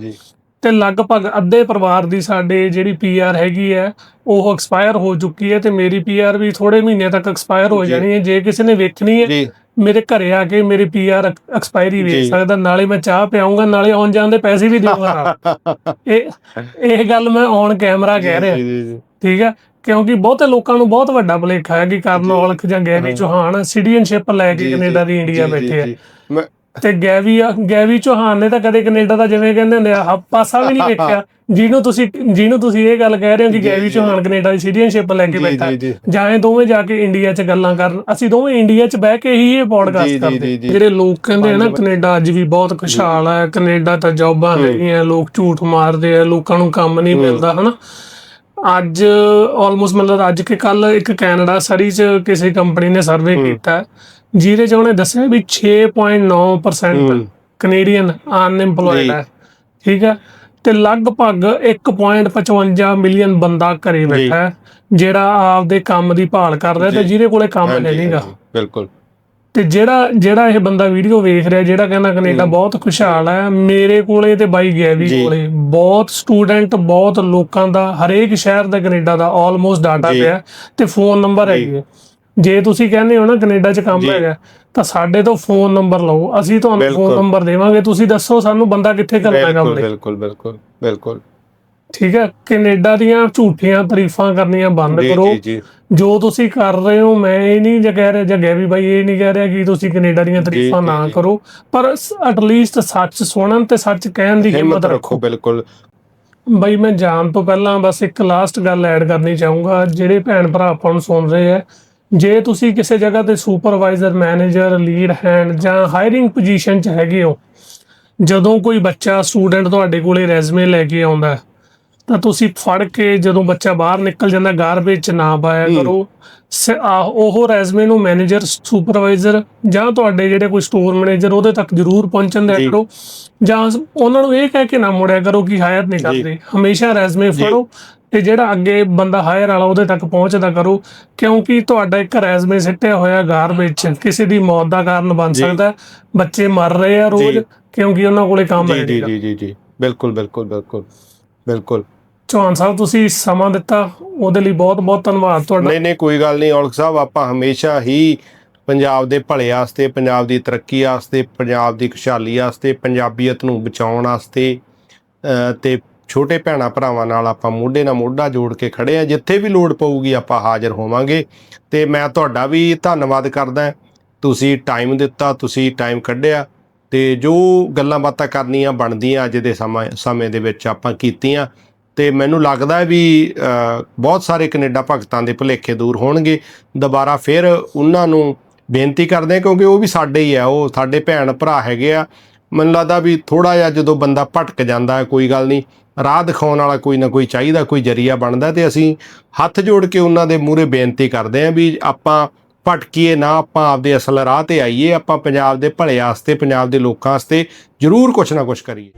ਤੇ ਲਗਭਗ ਅੱਧੇ ਪਰਿਵਾਰ ਦੀ ਸਾਡੇ ਜਿਹੜੀ ਪੀਆਰ ਹੈਗੀ ਹੈ ਉਹ ਐਕਸਪਾਇਰ ਹੋ ਚੁੱਕੀ ਹੈ ਤੇ ਮੇਰੀ ਪੀਆਰ ਵੀ ਥੋੜੇ ਮਹੀਨੇ ਤੱਕ ਐਕਸਪਾਇਰ ਹੋ। ਜਾਣੀ ਹੈ। ਜੇ ਕਿਸੇ ਨੇ ਵੇਖਣੀ ਹੈ ਮੇਰੇ ਘਰੇ ਆ ਕੇ ਮੇਰੀ ਪੀਆਰ ਐਕਸਪਾਇਰੀ ਵੇਚ ਜੀ। ਸਕਦਾ। ਨਾਲੇ ਮੈਂ ਚਾਹ ਪਿਆਉਂਗਾ ਨਾਲੇ ਆਉਣ ਜਾਣ ਦੇ ਪੈਸੇ ਵੀ ਦੇਵਾਂਗਾ। ਇਹ ਇਹ ਗੱਲ ਮੈਂ ਔਨ ਕੈਮਰਾ ਕਹਿ ਰਿਹਾ। ਠੀਕ ਹੈ ਕਿਉਂਕਿ ਬਹੁਤੇ ਲੋਕਾਂ ਨੂੰ ਬਹੁਤ ਵੱਡਾ ਭੁਲੇਖਾ ਹੈ ਕਿ ਕਰਨ ਔਲਖ ਜਾਂ। ਗੈਵੀ। ਚੌਹਾਨ ਸਿਟੀਜ਼ਨਸ਼ਿਪ ਲੈ ਕੇ ਕੈਨੇਡਾ ਦੀ ਇੰਡੀਆ ਬੈਠੇ ਆ। ਤੇ ਗੈਵੀ ਗੈਵੀ ਚੌਹਾਨ ਨੇ ਤਾਂ ਕਦੇ ਕੈਨੇਡਾ ਦਾ ਜਿਵੇਂ ਕਹਿੰਦੇ ਹੁੰਦੇ ਆ ਪਾਸਾ ਵੀ ਨਹੀਂ ਵੇਖਿਆ। ਜਿਹਨੂੰ ਤੁਸੀਂ ਜਿਹਨੂੰ ਤੁਸੀਂ ਇਹ ਗੱਲ ਕਹਿ ਰਹੇ ਹੋ ਕਿ ਗੈਵੀ। ਚੌਹਾਨ ਕੈਨੇਡਾ ਦੀ ਸਿਟੀਜ਼ਨਸ਼ਿਪ ਲੈ ਕੇ ਬੈਠਾ। ਜੀ, ਇਹ ਦੋਵੇਂ ਜਾ ਕੇ ਇੰਡੀਆ 'ਚ ਗੱਲਾਂ ਕਰਨ। ਅਸੀਂ ਦੋਵੇਂ ਇੰਡੀਆ 'ਚ ਬਹਿ ਕੇ ਹੀ ਇਹ ਪੋਡਕਾਸਟ ਕਰਦੇ। ਜਿਹੜੇ ਲੋਕ ਕਹਿੰਦੇ ਆ ਨਾ ਕੈਨੇਡਾ ਅੱਜ ਵੀ ਬਹੁਤ ਖੁਸ਼ਹਾਲ ਹੈ ਕੈਨੇਡਾ ਤਾਂ ਜੌਬਾਂ। ਹੈਗੀਆਂ ਲੋਕ ਝੂਠ ਮਾਰਦੇ ਆ ਲੋਕਾਂ ਨੂੰ ਕੰਮ ਨਹੀਂ। ਮਿਲਦਾ ਹਨਾ? ਅੱਜ ਆਲਮੋਸਟ ਮਤਲਬ ਅੱਜ ਕੇ ਕੱਲ ਇੱਕ ਕੈਨੇਡਾ ਸਰੀ 'ਚ ਕਿਸੇ ਕੰਪਨੀ ਨੇ ਸਰਵੇ। ਕੀਤਾ ਜਿਹਦੇ 'ਚ ਉਹਨੇ ਦੱਸਿਆ ਵੀ 6.9% ਹੂੰ। Canadian unemployed. ਹੈ ਠੀਕ ਹੈ ਤੇ ਲਗਭਗ 1.55 ਮਿਲੀਅਨ ਬੰਦਾ ਘਰੇ ਬੈਠਾ ਜਿਹੜਾ ਆਪਦੇ ਕੰਮ ਦੀ ਭਾਲ ਕਰ ਰਿਹਾ ਤੇ। ਜਿਹਦੇ ਕੋਲੇ ਕੰਮ ਨਹੀਂਗਾ ਬਿਲਕੁਲ ਤੇ ਜਿਹੜਾ ਜਿਹੜਾ ਇਹ ਬੰਦਾ ਵੀਡੀਓ ਵੇਖ ਰਿਹਾ ਜਿਹੜਾ ਕਹਿੰਦਾ ਕੈਨੇਡਾ। ਬਹੁਤ ਖੁਸ਼ਹਾਲ ਹੈ ਮੇਰੇ ਕੋਲੇ ਤੇ ਬਾਈ ਗੈਵੀ ਜੀ। ਕੋਲੇ ਬਹੁਤ ਸਟੂਡੈਂਟ ਬਹੁਤ ਲੋਕਾਂ ਦਾ ਹਰੇਕ ਸ਼ਹਿਰ ਦਾ ਕੈਨੇਡਾ ਦਾ ਆਲਮੋਸਟ ਡਾਟਾ। ਪਿਆ ਤੇ ਫੋਨ ਨੰਬਰ। ਹੈਗੇ ਜੇ ਤੁਸੀਂ ਕਹਿੰਦੇ ਹੋ ਨਾ ਕੈਨੇਡਾ 'ਚ ਕੰਮ। ਹੈਗਾ ਤਾਂ ਸਾਡੇ ਤੋਂ ਫੋਨ ਨੰਬਰ ਲਓ ਅਸੀਂ ਤੁਹਾਨੂੰ ਫੋਨ। ਨੰਬਰ ਦੇਵਾਂਗੇ ਤੁਸੀਂ ਦੱਸੋ ਸਾਨੂੰ ਬੰਦਾ ਕਿੱਥੇ ਕਰਨਾ ਕੰਮ ਬਿਲਕੁਲ ਬਿਲਕੁਲ ਬਿਲਕੁਲ ਠੀਕ ਹੈ ਕੈਨੇਡਾ ਦੀਆਂ ਝੂਠੀਆਂ ਤਾਰੀਫਾਂ ਕਰਨੀਆਂ ਬੰਦ ਕਰੋ। ਜੀ ਤੁਸੀਂ ਕਰ ਰਹੇ ਹੋ ਮੈਂ ਇਹ ਨਹੀਂ ਜੇ ਕਹਿ ਰਿਹਾ ਜਗੇ ਵੀ ਬਾਈ ਇਹ ਨਹੀਂ ਕਹਿ ਰਿਹਾ ਕਿ ਤੁਸੀਂ ਕੈਨੇਡਾ ਦੀਆਂ ਤਾਰੀਫਾਂ ਨਾ। ਕਰੋ ਪਰ ਐਟਲੀਸਟ ਸੱਚ ਸੁਣਨ ਤੇ ਸੱਚ ਕਹਿਣ ਦੀ ਹਿੰਮਤ ਰੱਖੋ। ਬਿਲਕੁਲ। ਬਾਈ ਮੈਂ ਜਾਣ ਤੋਂ ਪਹਿਲਾਂ ਬਸ ਇੱਕ ਲਾਸਟ ਗੱਲ ਐਡ ਕਰਨੀ ਚਾਹੂੰਗਾ। ਜਿਹੜੇ ਭੈਣ ਭਰਾ ਆਪਾਂ ਨੂੰ ਸੁਣ ਰਹੇ ਆ ਜੇ ਤੁਸੀਂ ਕਿਸੇ ਜਗ੍ਹਾ ਤੇ ਸੁਪਰਵਾਈਜ਼ਰ ਮੈਨੇਜਰ ਲੀਡ ਹੈਂਡ ਜਾਂ ਹਾਇਰਿੰਗ ਪੋਜੀਸ਼ਨ 'ਚ ਹੈਗੇ ਹੋ ਜਦੋਂ ਕੋਈ ਬੱਚਾ ਸਟੂਡੈਂਟ ਤੁਹਾਡੇ ਕੋਲੇ ਰੈਜ਼ਮੇ ਲੈ ਕੇ ਆਉਂਦਾ ਤਾਂ ਤੁਸੀਂ ਫੜ ਕੇ ਜਦੋਂ ਬੱਚਾ ਬਾਹਰ ਨਿਕਲ ਜਾਂਦਾ ਗਾਰਬੇਜ 'ਚ ਨਾ ਪਾਇਆ। ਕਰੋ ਉਹ ਰੈਜ਼ਮੇ ਨੂੰ ਮੈਨੇਜਰ ਸੁਪਰਵਾਈਜ਼ਰ ਜਾਂ ਤੁਹਾਡੇ ਜਿਹੜੇ ਕੋਈ ਸਟੋਰ ਮੈਨੇਜਰ ਉਹਦੇ ਤੱਕ ਜ਼ਰੂਰ ਪਹੁੰਚਣ ਜੀ। ਕਰੋ ਜਾਂ ਉਹਨਾਂ ਨੂੰ ਇਹ ਕਹਿ ਕੇ ਨਾ ਮੁੜਿਆ ਕਰੋ ਕਿ ਹਾਇਰ ਨਹੀਂ ਕਰਦੇ ਹਮੇਸ਼ਾ ਰੈਜ਼ਮੇ। ਫੜੋ ਤੇ ਜਿਹੜਾ ਅੱਗੇ ਬੰਦਾ ਹਾਇਰ ਵਾਲਾ ਉਹਦੇ ਤੱਕ ਪਹੁੰਚਦਾ ਕਰੋ ਕਿਉਂਕਿ ਤੁਹਾਡਾ ਇੱਕ ਰੈਜ਼ਮੇ ਸਿੱਟਿਆ ਹੋਇਆ ਗਾਰਬੇਜ 'ਚ ਕਿਸੇ ਦੀ ਮੌਤ ਦਾ ਕਾਰਨ ਬਣ। ਸਕਦਾ। ਬੱਚੇ ਮਰ ਰਹੇ ਆ ਰੋਜ਼। ਕਿਉਂਕਿ ਉਹਨਾਂ ਕੋਲੇ ਕੰਮ ਹੈ। ਜੀ ਜੀ ਜੀ ਬਿਲਕੁਲ ਬਿਲਕੁਲ ਬਿਲਕੁਲ ਬਿਲਕੁਲ ਚੌਹਾਨ ਸਾਹਿਬ ਤੁਸੀਂ ਸਮਾਂ ਦਿੱਤਾ ਉਹਦੇ ਲਈ ਬਹੁਤ ਬਹੁਤ ਧੰਨਵਾਦ ਤੁਹਾਡਾ। ਨਹੀਂ ਨਹੀਂ ਕੋਈ ਗੱਲ ਨਹੀਂ ਔਲਖ ਸਾਹਿਬ ਆਪਾਂ ਹਮੇਸ਼ਾ ਹੀ ਪੰਜਾਬ ਦੇ ਭਲੇ ਵਾਸਤੇ ਪੰਜਾਬ ਦੀ ਤਰੱਕੀ ਵਾਸਤੇ ਪੰਜਾਬ ਦੀ ਖੁਸ਼ਹਾਲੀ ਵਾਸਤੇ ਪੰਜਾਬੀਅਤ ਨੂੰ ਬਚਾਉਣ ਵਾਸਤੇ ਅ, ਤੇ ਛੋਟੇ ਭੈਣਾ ਭਰਾਵਾਂ ਨਾਲ ਆਪਾਂ ਮੋਢੇ ਨਾਲ ਮੋਢਾ ਜੋੜ ਕੇ ਖੜੇ ਆ ਜਿੱਥੇ ਵੀ ਲੋੜ ਪਊਗੀ ਆਪਾਂ ਹਾਜ਼ਰ ਹੋਵਾਂਗੇ। ਤੇ ਮੈਂ ਤੁਹਾਡਾ ਵੀ ਧੰਨਵਾਦ ਕਰਦਾ ਤੁਸੀਂ ਟਾਈਮ ਦਿੱਤਾ ਤੁਸੀਂ ਟਾਈਮ ਕੱਢਿਆ ਤੇ ਜੋ ਗੱਲਾਂ ਬਾਤਾਂ ਕਰਨੀਆਂ ਬਣਦੀਆਂ ਅੱਜ ਦੇ ਸਮਾਂ ਸਮੇਂ ਦੇ ਵਿੱਚ ਆਪਾਂ ਕੀਤੀਆਂ ਤੇ ਮੈਨੂੰ ਲੱਗਦਾ ਵੀ ਬਹੁਤ ਸਾਰੇ ਕੈਨੇਡਾ ਭਗਤਾਂ ਦੇ ਭੁਲੇਖੇ ਦੂਰ ਹੋਣਗੇ। ਦੁਬਾਰਾ ਫਿਰ ਉਹਨਾਂ ਨੂੰ ਬੇਨਤੀ ਕਰਦੇ ਹਾਂ, ਕਿਉਂਕਿ ਉਹ ਵੀ ਸਾਡੇ ਹੀ ਆ, ਉਹ ਸਾਡੇ ਭੈਣ ਭਰਾ ਹੈਗੇ ਆ। ਮੈਨੂੰ ਲੱਗਦਾ ਵੀ ਥੋੜਾ ਜਿਹਾ ਜਦੋਂ ਬੰਦਾ ਭਟਕ ਜਾਂਦਾ ਕੋਈ ਗੱਲ ਨਹੀਂ, ਰਾਹ ਦਿਖਾਉਣ ਵਾਲਾ ਕੋਈ ਨਾ ਕੋਈ ਚਾਹੀਦਾ, ਕੋਈ ਜਰੀਆ ਬਣਦਾ, ਤੇ ਅਸੀਂ ਹੱਥ ਜੋੜ ਕੇ ਉਹਨਾਂ ਦੇ ਮੂਹਰੇ ਬੇਨਤੀ ਕਰਦੇ ਹਾਂ ਵੀ ਆਪਾਂ ਭਟਕੀਏ ਨਾ, ਆਪਾਂ ਆਪਦੇ ਅਸਲ ਰਾਹ ਤੇ ਆਈਏ, ਆਪਾਂ ਪੰਜਾਬ ਦੇ ਭਲੇ ਵਾਸਤੇ ਪੰਜਾਬ ਦੇ ਲੋਕਾਂ ਵਾਸਤੇ ਜ਼ਰੂਰ ਕੁਝ ਨਾ ਕੁਝ ਕਰੀਏ।